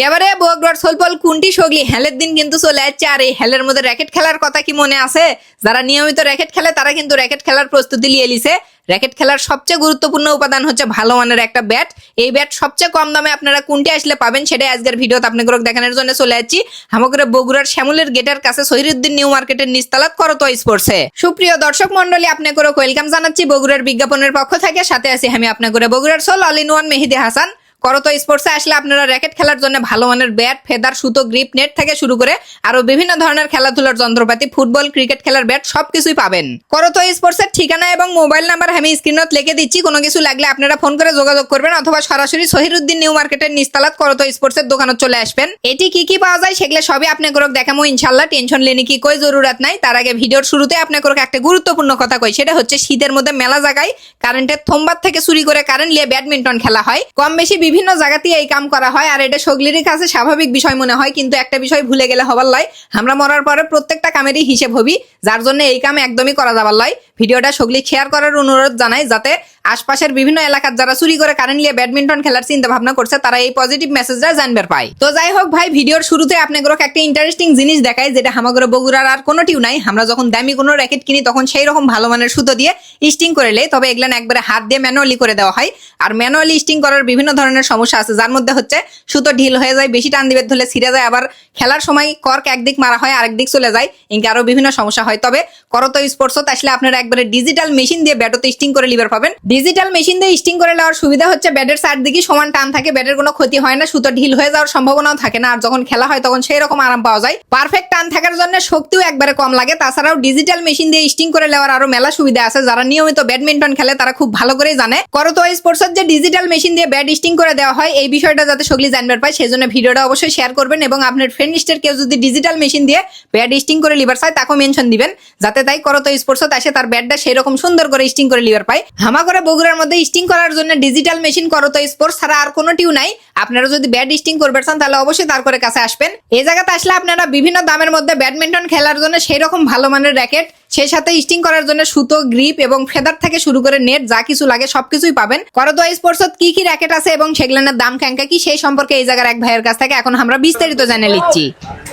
কেবারে বগুড়ার সোলপল কুন্টি সগলি হেলের দিন কিন্তু চলে যাচ্ছে আর এই হেলের মধ্যে র্যাকেট খেলার কথা কি মনে আছে? যারা নিয়মিত র্যাকেট খেলে, তারা কিন্তু র্যাকেট খেলার প্রস্তুতি নিয়ে লিছে র্যাকেট খেলার সবচেয়ে গুরুত্বপূর্ণ উপাদান হচ্ছে ভালো মানের একটা ব্যাট। এই ব্যাট সবচেয়ে কম দামে আপনারা কোনটি আসলে পাবেন, সেটাই আজকের ভিডিওতে আপনাদের দেখানোর জন্য চলে যাচ্ছি হামকরে বগুড়ার শ্যামলের গেটের কাছে সহিরুদ্দিন নিউ মার্কেটের নিস্তালাত করতো স্পোর্টসে। সুপ্রিয় দর্শক মন্ডলী আপনাকে ওয়েলকাম জানাচ্ছি। বগুড়ার বিজ্ঞাপনের পক্ষ থেকে সাথে আছি আমি আপনাকে বগুড়ার sole, all in one Mehidi Hasan. করতো স্পোর্টসে আসলে আপনারা র্যাকেট খেলার জন্য ভালো মানের ব্যাট ফেদার সুতো গ্রিপ নেট থেকে শুরু করে আরও বিভিন্ন ধরনের খেলাধুলার যন্ত্রপাতি ফুটবল ক্রিকেট খেলার ব্যাট সবকিছুই পাবেন। করতো স্পোর্টসের ঠিকানা এবং মোবাইল নাম্বার আমি স্ক্রিনত লিখে দিচ্ছি। কোনো কিছু লাগলে আপনারা ফোন করে যোগাযোগ করবেন অথবা সরাসরি সহিরুদ্দিন নিউ মার্কেটের নিস্তালাত করতো স্পোর্টসের দোকানে চলে আসবেন। এটি কি কি পাওয়া যায় সেগুলো সবই আপনাকে দেখামো ইনশাল্লাহ টেনশন লেনি কি কই জরুরত নাই। তার আগে ভিডিওর শুরুতে আপনাকে একটা গুরুত্বপূর্ণ কথা কই, সেটা হচ্ছে শীতের মধ্যে মেলা জায়গায় কারেন্টের থম্বার থেকে চুরি করে কারেন্ট নিয়ে ব্যাডমিন্টন খেলা হয়। কম বেশি বিভিন্ন জায়গাতেই এই কাম করা হয়, আর এটা সগলির কাছে স্বাভাবিক বিষয় মনে হয়, কিন্তু একটা বিষয় ভুলে গেলে হবার লয় আমরা মরার পরে প্রত্যেকটা কামেরই হিসেব হবি, যার জন্য এই কাম একদমই করা যাবার লয় ভিডিওটা সগলি শেয়ার করার অনুরোধ জানাই, যাতে আশপাশের বিভিন্ন এলাকার যারা চুরি করে কারেন্ট নিয়ে ব্যাডমিন্টন খেলার চিন্তা ভাবনা করছে, তারা এই পজিটিভ মেসেজটা জানবার পায়। তো যাই হোক ভাই, ভিডিওর শুরুতে আপনাদের একটা ইন্টারেস্টিং জিনিস দেখায় যেটা হামাগরে বগুড়ার আর কোনোটিও নাই। আমরা যখন দামি কোনো র্যাকেট কিনি, তখন সেই রকম ভালো মানের সুতো দিয়ে স্টিং করে লেই, তবে এগুলো একবারে হাত দিয়ে ম্যানুয়ালি করে দেওয়া হয়। আর ম্যানুয়ালি স্টিং করার বিভিন্ন ধরনের সমস্যা আছে, যার মধ্যে হচ্ছে সুতো ঢিল হয়ে যায়, বেশি টান দিবে ধরলে ছিঁড়ে যায়, আবার খেলার সময় কর্ক একদিক মারা হয় আরেক দিক চলে যায় ইনকে আরও বিভিন্ন সমস্যা হয়। তবে করতো স্পোর্টসত আসলে আপনারা একবারে ডিজিটাল মেশিন দিয়ে স্টিং করে লিভার পাবেন। ডিজিটাল মেশিন দিয়ে স্টিং করে নেওয়ার সুবিধা হচ্ছে ব্যাটের চারদিকে সমান টান থাকে ব্যাটের কোনো ক্ষতি হয় না, সুতো ঢিল হয়ে যাওয়ার সম্ভাবনাও থাকে না, আর যখন খেলা হয় তখন সেই রকম আরাম পাওয়া যায়। পারফেক্ট টান থাকার জন্য শক্তিও একবারে কম লাগে, তাছাড়াও ডিজিটাল মেশিন দিয়ে স্টিং করে নেওয়ার আরও মেলা সুবিধা আছে, যারা নিয়মিত ব্যাডমিন্টন খেলে তারা খুব ভালো করেই জানে। করতো স্পোর্টসের যে ডিজিটাল মেশিন দিয়ে ব্যাট স্টিং করে দেওয়া হয়, এই বিষয়টা যাতে সগলি জানবার পায় সেই জন্য ভিডিওটা অবশ্যই শেয়ার করবেন এবং আপনার ফ্রেন্ড লিস্টের কেউ যদি ডিজিটাল মেশিন দিয়ে ব্যাট স্টিং করে লিভার চায়, তাকেও মেনশন দিবেন, যাতে তাই করতো স্পোর্টসত আসে তার ব্যাটটা সেরকম সুন্দর করে স্টিং করে লিভার পায়। করে বগুড়ার মধ্যে স্টিং করার জন্য ডিজিটাল মেশিন করতো স্পোর্টস ছাড়া আর কোনোটিও নাই। আপনারা যদি ব্যাট স্টিং করবেন তাহলে অবশ্যই তার করে কাছে আসবেন। এই জায়গাতে আসলে আপনারা বিভিন্ন দামের মধ্যে ব্যাডমিন্টন খেলার জন্য সেই রকম ভালো মানের র্যাকেট সেই সাথে স্টিং করার জন্য সুতো, গ্রিপ এবং ফেদার থেকে শুরু করে নেট, যা কিছু লাগে সবকিছুই পাবেন। করতো স্পোর্টসত কি কি র্যাকেট আছে এবং সেগুলোর দাম ক্যাঙ্কা কি সেই সম্পর্কে এই জায়গার এক ভাইয়ের কাছ থেকে এখন আমরা বিস্তারিত জানে নিচ্ছি।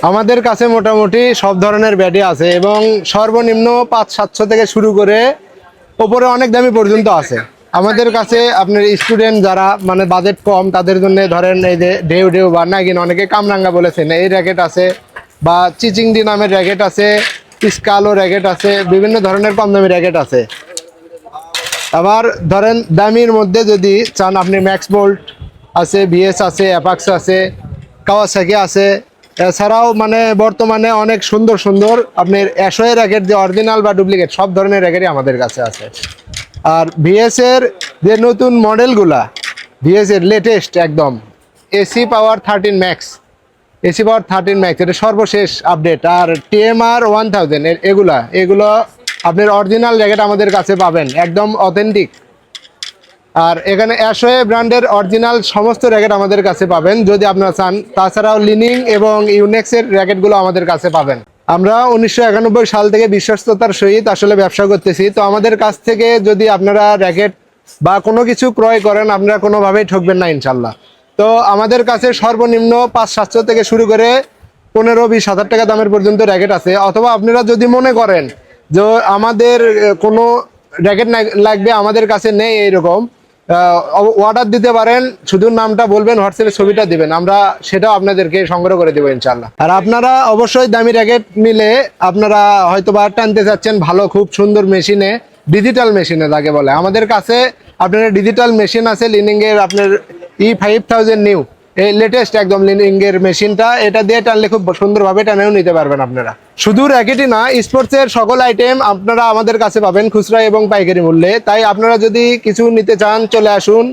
আমাদের কাছে মোটামুটি সব ধরনের ব্যাটই আছে এবং সর্বনিম্ন পাঁচ, সাতশো থেকে শুরু করে ওপরে অনেক দামি পর্যন্ত আছে। আমাদের কাছে আপনার স্টুডেন্ট যারা মানে বাজেট কম, তাদের জন্য ধরেন এই যে ঢেউ ঢেউ বা নাগিন, অনেকে কামরাঙ্গা বলেছেন, এই র্যাকেট আছে বা চিচিংডি নামের র্যাকেট আছে স্কালো র্যাকেট আছে, বিভিন্ন ধরনের কম দামি র্যাকেট আছে। আবার ধরেন দামির মধ্যে যদি চান আপনি ম্যাক্স বোল্ট আছে ভিএস আছে, অ্যাপাক্স আছে, কাওয়াসাকি আছে, এছাড়াও মানে বর্তমানে অনেক সুন্দর সুন্দর আপনার অ্যাশোয়ের র্যাকেট যে অরিজিনাল বা ডুপ্লিকেট সব ধরনের র্যাকেটই আমাদের কাছে আছে। আর ভিএস এর যে নতুন মডেলগুলা ভিএস এর লেটেস্ট একদম, AC power thirteen max AC power thirteen max এটা সর্বশেষ আপডেট আর টিএমআর ওয়ান থাউজেন্ড এগুলা, এগুলো আপনার অরিজিনাল জ্যাকেট আমাদের কাছে পাবেন, একদম অথেন্টিক আর এখানে অ্যাশোয়ে ব্র্যান্ডের অরিজিনাল সমস্ত র্যাকেট আমাদের কাছে পাবেন, যদি আপনারা চান। তাছাড়াও লিনিং এবং ইউনেক্সের র্যাকেটগুলো আমাদের কাছে পাবেন। আমরা উনিশশো একানব্বই সাল থেকে বিশ্বস্ততার সহিত আসলে ব্যবসা করতেছি। তো আমাদের কাছ থেকে যদি আপনারা র্যাকেট বা কোনো কিছু ক্রয় করেন, আপনারা কোনোভাবেই ঠকবেন না, ইনশাল্লাহ। তো আমাদের কাছে সর্বনিম্ন পাঁচ সাতশো থেকে শুরু করে পনেরো বিশ হাজার টাকা দামের পর্যন্ত র্যাকেট আছে। অথবা আপনারা যদি মনে করেন যে আমাদের কোনো র্যাকেট লাগবে আমাদের কাছে নেই এইরকম অর্ডার দিতে পারেন, শুধু নামটা বলবেন, হোয়াটসঅ্যাপে ছবিটা দিবেন, আমরা সেটাও আপনাদেরকে সংগ্রহ করে দেবো ইনশাল্লাহ আর আপনারা অবশ্যই দামি র্যাকেট নিলে আপনারা হয়তো বা টানতে চাচ্ছেন ভালো, খুব সুন্দর মেশিনে ডিজিটাল মেশিনে যাকে বলে। আমাদের কাছে আপনার ডিজিটাল মেশিন আছে লিনিংয়ের আপনার ই ফাইভ থাউজেন্ড নিউ এই লেটেস্ট একদম লিনিংয়ের মেশিনটা এটা দিয়ে টানলে খুব সুন্দরভাবে টানেও নিতে পারবেন আপনারা। শুধু র্যাকেটই না স্পোর্টসের সকল আইটেম আপনারা আমাদের কাছে পাবেন খুচরা এবং পাইকারি মূল্যে। তাই আপনারা যদি কিছু নিতে চান, চলে আসুন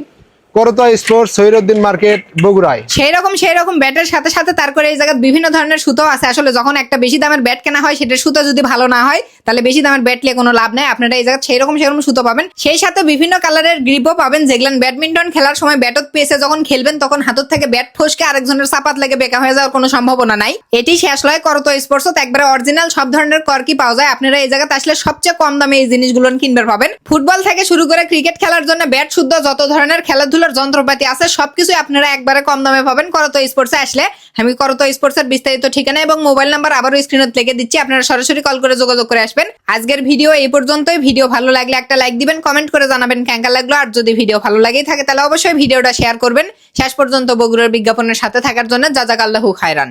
করতো স্পোর্টস সৈরুদ্দিন মার্কেট, বগুড়ায়। সেই রকম সেই রকম ব্যাটের সাথে সাথে তারপরে এই জায়গায় বিভিন্ন ধরনের সুতো আছে। আসলে যখন একটা বেশি দামের ব্যাট কেনা হয় সেটার সুতো যদি ভালো না হয়, তাহলে বেশি দামের ব্যাট নিয়ে কোনো লাভ নেই। আপনারা এই জায়গায় সেই রকম সেরকম সুতো পাবেন। সেই সাথে বিভিন্ন কালারের গ্রিপও পাবেন। যেগুলো ব্যাডমিন্টন খেলার সময় ব্যাটত পেয়েছে যখন খেলবেন, তখন হাতত থেকে ব্যাট ফসকে আরেকজনের চাপাত লেগে বেকা হয়ে যাওয়ার কোনো সম্ভাবনা নাই। এটি শেষ লয় করতো স্পোর্টসত। একবারে অরিজিনাল সব ধরনের করকি পাওয়া যায়। আপনারা এই জায়গাতে আসলে সবচেয়ে কম দামে এই জিনিসগুলো কিনবে পাবেন। ফুটবল থেকে শুরু করে ক্রিকেট খেলার জন্য ব্যাট শুদ্ধ যত ধরনের খেলাধুলার যেগুলোর যন্ত্রপাতি আছে সবকিছু আপনারা একবারে কম দামে পাবেন। করতো স্পোর্টসে আসলে, আমি করতো স্পোর্টসের বিস্তারিত ঠিকানা এবং মোবাইল নাম্বার আবারও স্ক্রিনত লিখে দিচ্ছি, আপনারা সরাসরি কল করে যোগাযোগ করে আসবেন। আজকের ভিডিও এই পর্যন্তই। ভিডিও ভালো লাগলে একটা লাইক দিবেন কমেন্ট করে জানাবেন কেঙ্কা লাগল। আর যদি ভিডিও ভালো লাগেই থাকে, তাহলে অবশ্যই ভিডিওটা শেয়ার করবেন। শেষ পর্যন্ত বগুড়ার বিজ্ঞাপনের সাথে থাকার জন্য যাক আল্লাহু খায়রান।